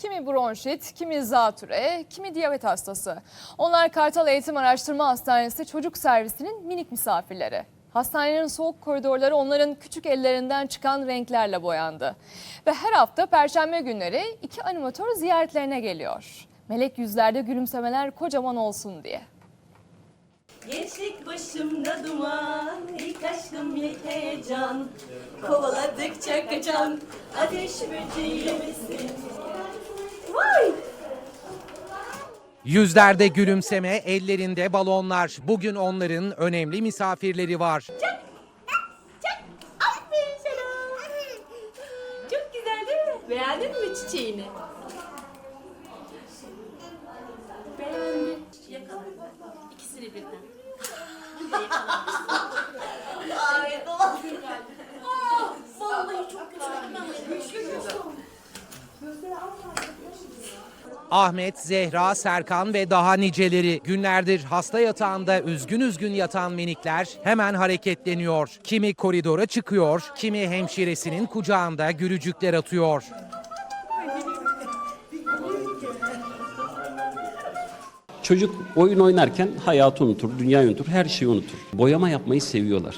Kimi bronşit, kimi zatüre, kimi diyabet hastası. Onlar Kartal Eğitim Araştırma Hastanesi çocuk servisinin minik misafirleri. Hastanenin soğuk koridorları onların küçük ellerinden çıkan renklerle boyandı. Ve her hafta perşembe günleri iki animatör ziyaretlerine geliyor. Melek yüzlerde gülümsemeler kocaman olsun diye. Gençlik başımda duman, ilk aşkım ilk heyecan. Kovaladıkça kaçan ateş böceği? Vay! Yüzlerde gülümseme, ellerinde balonlar. Bugün onların önemli misafirleri var. Aferin sana. Çok güzel değil mi? Beğendin mi çiçeğini? Beğendim. Yakala. İkisini birden. Ay dolan. Aa, Vallahi çok güzel. Güçlü Ahmet, Zehra, Serkan ve daha niceleri. Günlerdir hasta yatağında üzgün üzgün yatan minikler hemen hareketleniyor. Kimi koridora çıkıyor, kimi hemşiresinin kucağında gülücükler atıyor. Çocuk oyun oynarken hayatı unutur, dünyayı unutur, her şeyi unutur. Boyama yapmayı seviyorlar.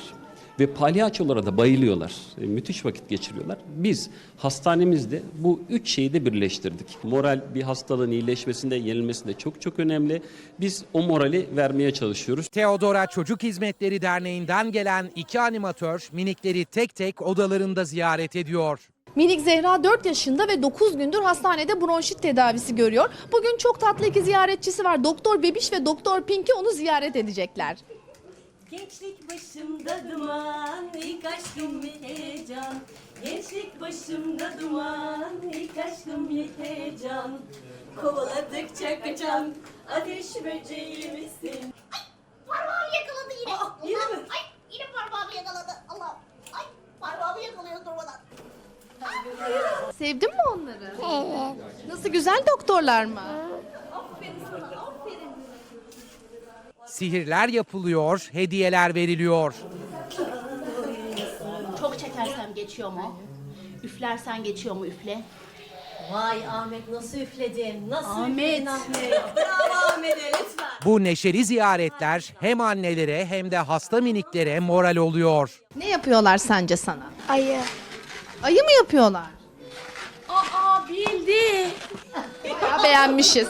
Ve palyaçolara da bayılıyorlar. E, müthiş vakit geçiriyorlar. Biz hastanemizde bu üç şeyi de birleştirdik. Moral bir hastalığın iyileşmesinde, yenilmesinde çok çok önemli. Biz o morali vermeye çalışıyoruz. Teodora Çocuk Hizmetleri Derneği'nden gelen iki animatör minikleri tek tek odalarında ziyaret ediyor. Minik Zehra 4 yaşında ve 9 gündür hastanede bronşit tedavisi görüyor. Bugün çok tatlı iki ziyaretçisi var. Doktor Bebiş ve Doktor Pinky onu ziyaret edecekler. Gençlik başımda duman, ilk aşkım ilk heyecan. Gençlik başımda duman, ilk aşkım ilk heyecan. Kovaladıkça kaçan ateş böceği misin? Parmağımı yakaladı yine. Aa, yine mi? Ay yine parmağımı yakaladı. Allah. Ay parmağımı yakalıyor durmadan. Sevdin mi onları? Evet. Nasıl güzel doktorlar mı? Sihirler yapılıyor, hediyeler veriliyor. Çok çekersem geçiyor mu? Üflersen geçiyor mu üfle? Vay Ahmet nasıl üfledin? Nasıl Ahmet. üfledin Ahmet? Bravo Ahmet'e lütfen. Bu neşeli ziyaretler hem annelere hem de hasta miniklere moral oluyor. Ne yapıyorlar sence sana? Ayı. Ayı mı yapıyorlar? Aa bildi. Ya beğenmişiz.